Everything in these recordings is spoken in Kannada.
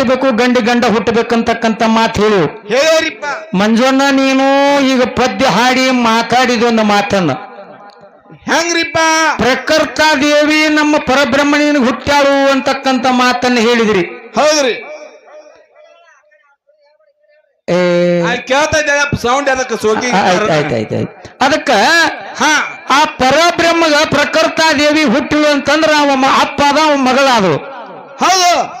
ಹುಟ್ಟಬೇಕು ಗಂಡ ಗಂಡ ಹುಟ್ಟಬೇಕಂತಕ್ಕಂತ ಮಾತು ಹೇಳು. ಮಂಜುಣ್ಣ ನೀನು ಈಗ ಪದ್ಯ ಹಾಡಿ ಮಾತಾಡಿದ ಒಂದು ಮಾತನ್ನ. ಹೆಂಗ್ರಿಪ್ಪ? ಪ್ರಕೃತ ದೇವಿ ನಮ್ಮ ಪರಬ್ರಹ್ಮಣಿನ ಹುಟ್ಟಾಳು ಅಂತಕ್ಕಂತ ಮಾತನ್ನ ಹೇಳಿದ್ರಿ. ಹೌದ್ರಿ. ಸೌಂಡ್ ಅದಕ್ಕೆ ಅದಕ್ಕ ಹಾ. ಆ ಪರಬ್ರಹ್ಮಗ ಪ್ರಕೃತ ದೇವಿ ಹುಟ್ಟಿಳು ಅಂತಂದ್ರ ಅವ ಅಪ್ಪ ಅದ ಅವ ಮಗಳಾದ್ರು. ಹೌದು.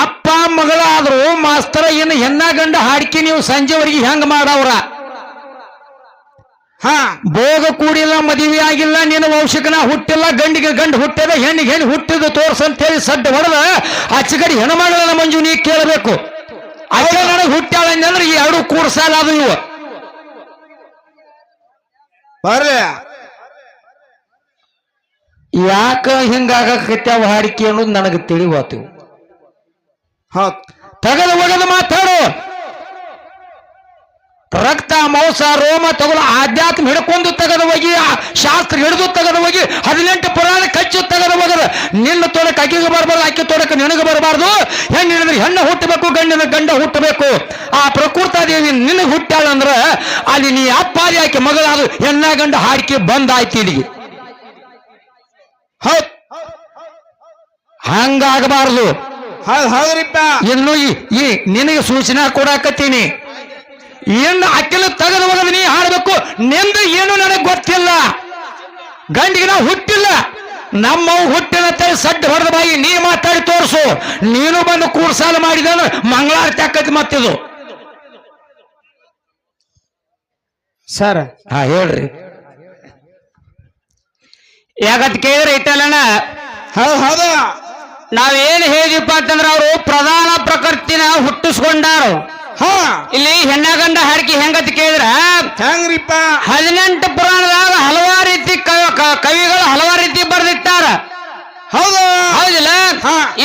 ಅಪ್ಪ ಮಗಳಾದ್ರು ಮಾಸ್ತರ ಏನು ಹೆಣ್ಣ ಗಂಡ ಹಾಡ್ಕಿ ನೀವು ಸಂಜೆವರೆಗೆ ಹೆಂಗ್ ಮಾಡವ್ರ? ಹಾ ಭೋಗ ಕೂಡಿಲ್ಲ ಮದುವೆ ಆಗಿಲ್ಲ ನಿನ್ನ ವಂಶಕನ ಹುಟ್ಟಿಲ್ಲ ಗಂಡಿಗೆ ಗಂಡು ಹುಟ್ಟದ ಹೆಣ್ಣಿಗೆ ಹೆಣ್ಣು ಹುಟ್ಟಿದ ತೋರ್ಸ ಅಂತ ಹೇಳಿ ಸಡ್ಡ ಹೊಡೆದ ಅಚ್ಚಗಡಿ ಹೆಣ್ಣು ಮಾಡಲ್ಲ ಮಂಜು ನೀ ಕೇಳಬೇಕು. ಅವಳ ನನಗೆ ಹುಟ್ಟಾಳ ಅಂದ್ರೆ ಈ ಎರಡು ಕೂಡ್ಸಾಲ ಅದು ಇವು. ಬರ್ರಿ. ಯಾಕ ಹಿಂಗಾಗಕತ್ಯಾವ ಹಾಡಿಕೆ ಅನ್ನೋದು ನನಗೆ ತಿಳಿವಾತು. ತಗದು ಒಗದು ಮಾತಾಡು. ರಕ್ತ, ಮಾಂಸ, ರೋಮ ತಗೊಳ್ಳೋ ಆಧ್ಯಾತ್ಮ ಹಿಡ್ಕೊಂಡು ತೆಗೆದು ಹೋಗಿ ಶಾಸ್ತ್ರ ಹಿಡಿದು ತೆಗೆದು ಹೋಗಿ ಹದಿನೆಂಟು ಪುರಾಣ ಕಚ್ಚು ತೆಗೆದು ಹೋಗದ ನಿನ್ನ ತೋಡಕ್ಕೆ ಅಕ್ಕಿಗೆ ಬರಬಾರ್ದು, ಅಕ್ಕಿ ತೋಡಕ್ಕೆ ನಿನಗೆ ಬರಬಾರ್ದು. ಹೆಣ್ಣಿನ ಹೆಣ್ಣು ಹುಟ್ಟಬೇಕು, ಗಂಡಿನ ಗಂಡ ಹುಟ್ಟಬೇಕು. ಆ ಪ್ರಕೃತ ದೇವಿ ನಿನಗೆ ಹುಟ್ಟಾಳಂದ್ರ ಅಲ್ಲಿ ನೀ ಅಪ್ಪಾರಿ ಆಕೆ ಮಗಳಾದ್ರು ಹೆಣ್ಣ ಗಂಡ ಹಾಡಿಕೆ ಬಂದಾಯ್ತು ಇಲ್ಲಿಗೆ. ಹಂಗಾಗಬಾರದು. ಹೌದ್ ಹೌದ್ರಿಪ್ಪ ಇನ್ನು ಈ ಈ ನಿನಗೆ ಸೂಚನೆ ಕೊಡಾಕತ್ತೀನಿ. ಏನು ಅಕ್ಕಿಲು ತೆಗೆದು ಹೋಗದ ನೀ ಹಾಡಬೇಕು ನಿಂದು ಏನು ನನಗೆ ಗೊತ್ತಿಲ್ಲ. ಗಂಡಿಗೆ ನಾವು ಹುಟ್ಟಿಲ್ಲ. ನಮ್ಮ ಹುಟ್ಟಿನ ತಲೆ ಸಡ್ಡ ಹೊಡೆದ ಬಾಯಿ ನೀ ಮಾತಾಡಿ ತೋರಿಸು. ನೀನು ಬಂದು ಕೂರ್ಸಾಲ ಮಾಡಿದ ಮಂಗಳಾರತಿ ಆಕತಿ ಮತ್ತಿದು. ಸರ್. ಹಾ ಹೇಳ್ರಿ. ಯಾಕತ್ ಕೇಳಿದ್ರೆ ಐತಲ್ಲಣ್ಣ ಹೌದು ಹೌದು. ನಾವೇನ್ ಹೇಳಿಪ್ಪ ಅಂತಂದ್ರ ಅವರು ಪ್ರಧಾನ ಪ್ರಕೃತಿನ ಹುಟ್ಟಿಸ್ಕೊಂಡಾರು. ಹಾ. ಇಲ್ಲಿ ಹೆಣ್ಣಗಂಡ ಹಾಡಿಕೆ ಹೆಂಗತ್ ಕೇಳಿದ್ರ? ಹೆಂಗ್ರಿಪ್ಪ? ಹದಿನೆಂಟು ಪುರಾಣದಾಗ ಹಲವಾರು ರೀತಿ ಕವಿಗಳು ಹಲವಾರು ರೀತಿ ಬರೆದಿಟ್ಟಾರ. ಹೌದು. ಹೌದಿಲ್ಲ.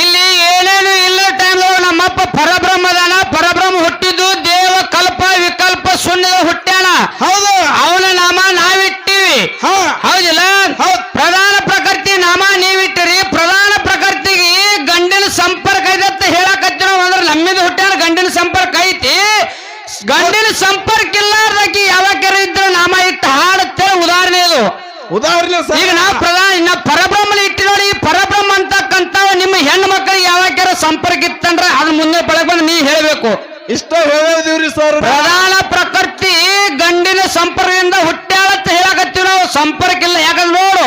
ಇಲ್ಲಿ ಏನೇನು ಇಲ್ಲ ಟೈಮ್ ನಮ್ಮಪ್ಪ ಪರಬ್ರಹ್ಮದಾನ ಪರಬ್ರಹ್ಮ ಹುಟ್ಟಿದ್ದು ದೇವ ಕಲ್ಪ ವಿಕಲ್ಪ ಶೂನ್ಯದ ಹುಟ್ಟ್ಯಾನ ಹೌದು ಅವನ ನಾಮ ನಾವಿಟ್ಟಿವಿ ಹಾ ಹೌದಿಲ್ಲ ಹೌದ್. ಪ್ರಧಾನ ಪ್ರಕೃತಿ ನಾಮ ನೀವಿಟ್ಟಿರಿ ಪ್ರಧಾನ ಪ್ರಕೃತಿಗೆ ಗಂಡಿನ ಸಂಪರ್ಕ ಐದತ್ತ ಹೇಳಕತ್ತಿನ ಅಂದ್ರೆ ನಮ್ಮಿದ ಗಂಡಿನ ಸಂಪರ್ಕ ಐತಿ? ಗಂಡಿನ ಸಂಪರ್ಕ ಇಲ್ಲಾರ್ದಾಕಿ ಯಾವಾಗ್ಯಾರ ಇದ್ರ ನಾಮ ಇಟ್ಟು ಹಾಡುತ್ತೆ ಉದಾಹರಣೆ ಇದು. ಉದಾಹರಣೆ ಈಗ ನಾವು ಪ್ರಧಾನ ಇನ್ನ ಪರಬ್ರಹ್ಮನ ಇಟ್ಟಿರೋ ನೋಡಿ ಈ ಪರಬ್ರಹ್ಮ ಅಂತಕ್ಕಂತ ನಿಮ್ಮ ಹೆಣ್ಣು ಮಕ್ಕಳಿಗೆ ಯಾವಾಗ್ಯಾರ ಸಂಪರ್ಕ ಇತ್ತಂದ್ರೆ ಅದ್ ಮುಂದೆ ಬೆಳಗ್ಗೆ ಬಂದು ನೀ ಹೇಳಬೇಕು. ಇಷ್ಟ ಹೇಳಿದಿವ್ರಿ ಸರ್? ಪ್ರಧಾನ ಪ್ರಕೃತಿ ಗಂಡಿನ ಸಂಪರ್ಕದಿಂದ ಹುಟ್ಟಾಳತ್ತ ಹೇಳಕತ್ತೀವಿ ನಾವು. ಸಂಪರ್ಕ ಇಲ್ಲ. ಯಾಕಂದ್ರೆ ನೋಡು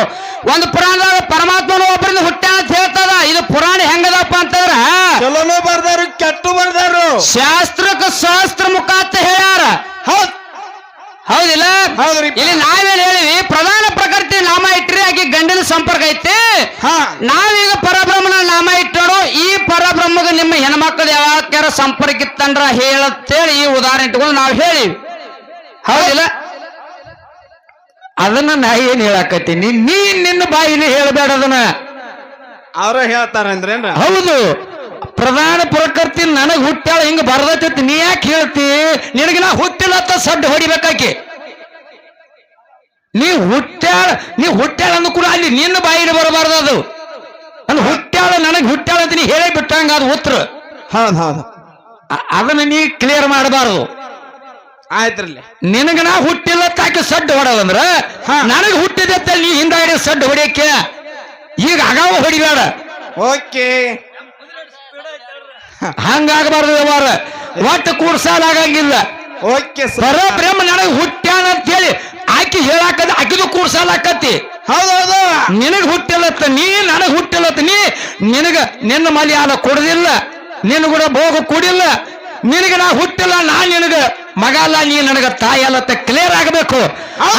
ಒಂದು ಪುರಾಣದಾಗ ಪರಮಾತ್ಮನ ಒಬ್ಬರಿಂದ ಹುಟ್ಟ್ಯಾಳ ಅಂತ ಹೇಳ್ತದ ಇದು ಪುರಾಣ ಹೆಂಗದಪ್ಪ ಅಂತಂದ್ರ ಚಲೋನು ಬರ್ದಾರು ಕೆಟ್ಟು ಬರ್ದಾರು ಶಾಸ್ತ್ರಕ್ಕೆ ಶಾಸ್ತ್ರ ಮುಖ ಅಂತ ಹೇಳ್ಯಾರ ಹೌದ್ ಹೌದಿಲ್ಲ ಹೌದ್ರಿ. ಇಲ್ಲಿ ನಾವೇನು ಹೇಳಿವಿ ಪ್ರಧಾನ ಪ್ರಕೃತಿ ನಾಮ ಇಟ್ರಿ ಆಕೆ ಗಂಡಿನ ಸಂಪರ್ಕ ಐತಿ. ಹಾ. ನಾವೀಗ ಪರಬ್ರಹ್ಮನ ನಾಮ ಇಟ್ಟರು ಈ ಪರಬ್ರಹ್ಮಗ ನಿಮ್ಮ ಹೆಣ್ಮಕ್ಳು ಯಾವಾಗ್ಯಾರ ಸಂಪರ್ಕ ಇತ್ತಂದ್ರ ಹೇಳತ್ತೇಳಿ ಈ ಉದಾಹರಣೆ ಇಟ್ಕೊಂಡು ನಾವು ಹೇಳಿವಿ. ಹೌದಿಲ್ಲ? ಅದನ್ನ ನಾ ಏನ್ ಹೇಳಕತ್ತೀನಿ? ನೀ ನಿನ್ನ ಬಾಯಿಲಿ ಹೇಳಬೇಡ ಅದನ್ನ. ಅವ್ರ ಅಂದ್ರೆ ಹೌದು. ಪ್ರಧಾನ ಪ್ರಕೃತಿ ನನಗ್ ಹುಟ್ಟಾಳ ಹಿಂಗ ಬರ್ದತ್ತಿ. ನೀ ಯಾಕೆ ಹೇಳ್ತಿ? ನಿನಗೆ ನಾ ಹುಟ್ಟಿಲ್ಲ ಅಂತ ಸಡ್ಡು ಹೊಡಿಬೇಕಾಕಿ. ನೀ ಹುಟ್ಟ್ಯಾಳ ನೀ ಹುಟ್ಟ್ಯಾಳ ಅಂದ ಕೂಡ ಅಲ್ಲಿ ನಿನ್ನ ಬಾಯಿಲಿ ಬರಬಾರ್ದು ಅದು. ಅಂದ್ರೆ ಹುಟ್ಟ್ಯಾಳ ನನಗೆ ಹುಟ್ಟ್ಯಾಳ ಅಂತ ನೀ ಹೇಳೇ ಬಿಟ್ಟಂಗ ಅದು ಉತ್ತರ. ಹೌದು ಹೌದು. ಅದನ್ನ ನೀ ಕ್ಲಿಯರ್ ಮಾಡಬಾರ್ದು. ಆಯ್ತ್ರಲ್ಲಿ. ನಿನಗ ನಾ ಹುಟ್ಟಿಲ್ಲ ತಾಕಿ ಸಡ್ಡು ಹೊಡೋದಂದ್ರ ನನಗೆ ಹುಟ್ಟಿದೆ ನೀ ಹಿಂದಾಡಿ ಸಡ್ಡು ಹೊಡಿಯಕ್ಕೆ. ಈಗ ಅಗಾವ ಹೊಡಿಬೇಡ. ಓಕೆ. ಹಂಗಾಗಬಾರ್ದು ವ್ಯವಹಾರ. ಒಟ್ಟು ಕೂಡ್ಸಾಲ ಆಗಂಗಿಲ್ಲ ಓಕೆ ಸರ್. ಪರಬ್ರಹ್ಮ ನನಗೆ ಹುಟ್ಟ್ಯಾನ ಅಂತ ಹೇಳಿ ಆಕಿ ಹೇಳಾಕದ ಆಕಿದು ಕೂಡ್ಸಾಲ ಆಕತಿ ಹೌದೌದು. ನಿನಗ್ ಹುಟ್ಟಿಲ್ಲತ್ತ ನೀ ನನಗ್ ಹುಟ್ಟಿಲ್ಲತ್ತ ನೀ ನಿನಗ ನಿನ್ನ ಮಲಿ ಆದ ಕೊಡದಿಲ್ಲ. ನಿನ್ನ ಕೂಡ ಭೋಗ ಕೂಡಿಲ್ಲ. ನಿನಗ ನಾ ಹುಟ್ಟಿಲ್ಲ ನಾ ನಿನಗ ಮಗ ಅಲ್ಲ ನೀ ನನಗ ತಾಯಿ ಅಲ್ಲತ್ತ ಕ್ಲಿಯರ್ ಆಗಬೇಕು.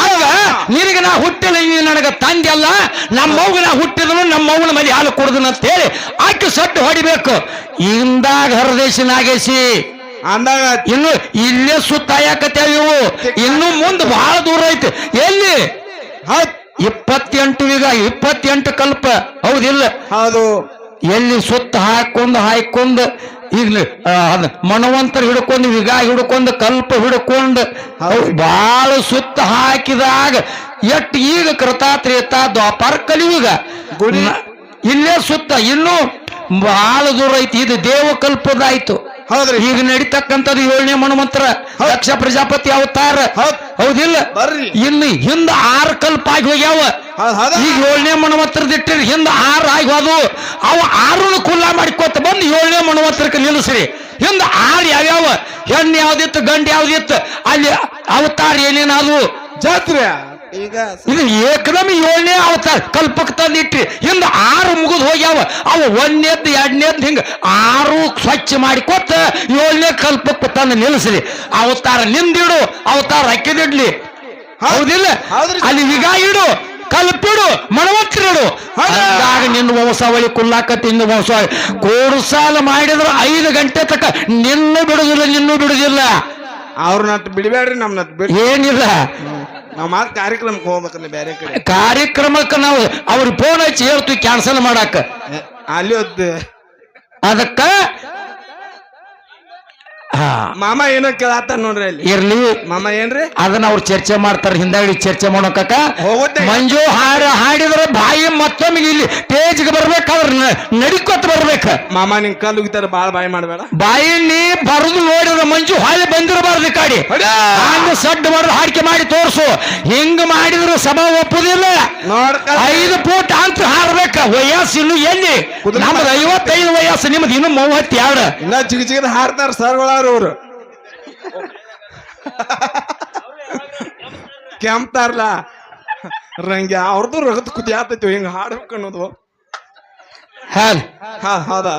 ಹಂಗ ನಿನಗ ನಾ ಹುಟ್ಟಿಲ್ಲ ನೀ ನನಗ ತಂದೆ ಅಲ್ಲ. ನಮ್ಮ ಮಗು ನಾ ಹುಟ್ಟಿದನು ನಮ್ಮ ಮಗನ ಮಲಿ ಹಾಲು ಕುಡ್ದನ ಅಂತ ಹೇಳಿ ಆಕೆ ಸಟ್ಟು ಹೊಡಿಬೇಕು. ಇಂದಾಗ ಹೊರದೇಶ ನಾಗೇಶಿ. ಅಂದಾಗ ಇನ್ನು ಇಲ್ಲೇ ಸುತ್ತಾಯಕತ್ತೇವ ಇವು. ಇನ್ನು ಮುಂದೆ ಬಹಳ ದೂರ ಐತಿ. ಎಲ್ಲಿ? ಇಪ್ಪತ್ತೆಂಟು ಈಗ ಇಪ್ಪತ್ತೆಂಟು ಕಲ್ಪ. ಹೌದಿಲ್ಲ ಹೌದು. ಎಲ್ಲಿ ಸುತ್ತ ಹಾಕೊಂಡು ಹಾಯ್ಕೊಂಡು ಈಗ ಮನವಂತರ ಹಿಡ್ಕೊಂಡು ವಿಗ ಹಿಡ್ಕೊಂಡು ಕಲ್ಪ ಹಿಡ್ಕೊಂಡು ಬಾಳ ಸುತ್ತ ಹಾಕಿದಾಗ ಎಟ್ ಈಗ ಕೃತಾತ್ರೇತ ದ್ವಾಪಾರ ಕಲಿಯುಗ. ಇಲ್ಲೇ ಸುತ್ತ. ಇನ್ನು ಬಹಳ ದೂರ ಐತಿ. ಇದು ದೇವಕಲ್ಪದಾಯ್ತು. ಹೌದ್ರಿ. ಈಗ ನಡೀತಕ್ಕಂಥದ್ದು ಏಳನೇ ಮನುಮಂತ್ರ. ಲಕ್ಷ ಪ್ರಜಾಪತಿ ಅವತಾರ. ಹೌದ್. ಹೌದಿಲ್ಲ? ಇನ್ನು ಹಿಂದ ಆರು ಕಲ್ಪ ಆಗಿ ಹೋಗ್ಯಾವ. ಹೌದ್ ಈಗ ಏಳನೇ ಮಣವತ್ತರದ ಇಟ್ಟಿರಿ ಹಿಂದ ಆರು ಆಗಿ ಹೋದವು. ಅವು ಆರನ್ನು ಕುಲ್ಲ ಮಾಡಿಕೊತ ಬಂದು ಏಳನೇ ಮನುಮಂತ್ರಕ್ಕೆ ನಿಲ್ಲಿಸ್ರಿ. ಹಿಂದ ಆರು ಯಾವ್ಯಾವ? ಹೆಣ್ಣು ಯಾವ್ದಿತ್ತು ಗಂಡು ಯಾವ್ದಿತ್ತು? ಅಲ್ಲಿ ಅವತಾರ ಏನೇನಾದವು? ಜಾತ್ರೆ. ಈಗ ಇದು ಏಕದಮ್ ಏಳನೇ ಅವತಾರ. ಕಲ್ಪಕ್ಕೆ ತಂದಿಟ್ರಿ. ಹಿಂದ ಆರು ಮುಗಿದು ಹೋಗ್ಯಾವ. ಅವು ಒಂದನೇದ್ದು ಎರಡನೇದ್ದು ಹಿಂಗ ಆರು ಸ್ವಚ್ಛ ಮಾಡಿಕೊತ್ತ ಏಳನೇ ಕಲ್ಪಕ್ಕೆ ತಂದು ನಿಲ್ಲಿಸ್ರಿ. ಅವತಾರ ನಿಂದಿಡು ಅವತಾರ ಅಕ್ಕಿದಿಡ್ಲಿ ಹೌದಿಲ್ಲ? ಅಲ್ಲಿ ಈಗ ಇಡು ಕಲ್ಪಿಡು ಮಣವತ್ತಿರಡು ಹಂಗಾಗಿ ನಿನ್ನ ವಂಶಾವಳಿ ಕುಲ್ಲಾಕತ್ತಿ ನಿನ್ನ ವಂಶಾವಳಿ. ಕೋಡ್ಸಾಲ ಮಾಡಿದ್ರೆ ಐದು ಗಂಟೆ ತಕ್ಕ ನಿನ್ನೂ ಬಿಡುದಿಲ್ಲ ನಿನ್ನೂ ಬಿಡುದಿಲ್ಲ. ಅವ್ರನ್ನ ನಟ್ ಬಿಡಬೇಡ್ರಿ ನಮ್ ನಟ್ ಏನಿಲ್ಲ ನಾವ್ ಮಾತ್ ಕಾರ್ಯಕ್ರಮಕ್ಕೆ ಹೋಗ್ಬೇಕಲ್ಲ ಬೇರೆ ಕಡೆ. ಕಾರ್ಯಕ್ರಮಕ್ಕೆ ನಾವು ಅವ್ರಿಗೆ ಫೋನ್ ಹಚ್ಚಿ ಹೇಳ್ತೀವಿ ಕ್ಯಾನ್ಸಲ್ ಮಾಡಾಕ. ಅಲ್ಲಿ ಒದ್ದು ಅದಕ್ಕ? ಹಾ. ಮಾಮ ಏನೋ ಕೇಳಾತ ನೋಡ್ರಿ ಅಲ್ಲಿ. ಇರ್ಲಿ. ಮಾಮ ಏನ್ರಿ? ಅದನ್ನ ಅವ್ರು ಚರ್ಚೆ ಮಾಡ್ತಾರ ಹಿಂದಾಡಿ ಚರ್ಚೆ ಮಾಡೋಕಕ್ಕ. ಹೋಗುತ್ತೆ. ಮಂಜು ಹಾಡ ಹಾಡಿದ್ರೆ ಬಾಯಿ ಮತ್ತೊಮ್ಮೆ ಇಲ್ಲಿ ಟೇಜ್ಗೆ ಬರ್ಬೇಕಾದ್ರೆ ನಡಿಕೊತ್ ಬರ್ಬೇಕ. ಮಾಮ ನಿನ್ ಕಲ್ಲು ಉಗಿತಾರ ಬಾಳ ಬಾಯಿ ಮಾಡ್ಬೇಡ. ಬಾಯಿ ನೀ ಬರದು ನೋಡಿದ್ರೆ ಮಂಜು ಹಾಳೆ ಬಂದಿರಬಾರ್ದು. ಹಂಗ ಸಡ್ಡು ಮಾಡಿದ್ರೆ ಹಾಡಿಕೆ ಮಾಡಿ ತೋರಿಸು. ಹಿಂಗ ಮಾಡಿದ್ರು ಸಭಾ ಒಪ್ಪುದಿಲ್ಲ. ನೋಡ್ಕ. ಐದು ಫೂಟ್ ಅಂತ ಹಾಡ್ಬೇಕ. ವಯಸ್ಸು ಇನ್ನು ಎಲ್ಲಿ? ನಮ್ದು ಐವತ್ತೈದು ವಯಸ್ಸು ನಿಮ್ದು ಇನ್ನು ಮೂವತ್ತೆರಡು ಇಲ್ಲ ಚಿಕ್ಕ ಚಿಕ್ಕದ ಹಾಡ್ತಾರ ಸರ್ಗಳವ್ರು ಅವ್ರು ಕೆಂಪ್ತಾರಲ್ಲ ರಂಗ್ಯ ಅವ್ರದ್ದು ರಗತ್ ಕುದಿ ಆತೈತಿ ಹಿಂಗ ಹಾಡ್ಬೇಕು ಅನ್ನೋದು. ಹಾ ಹೌದಾ?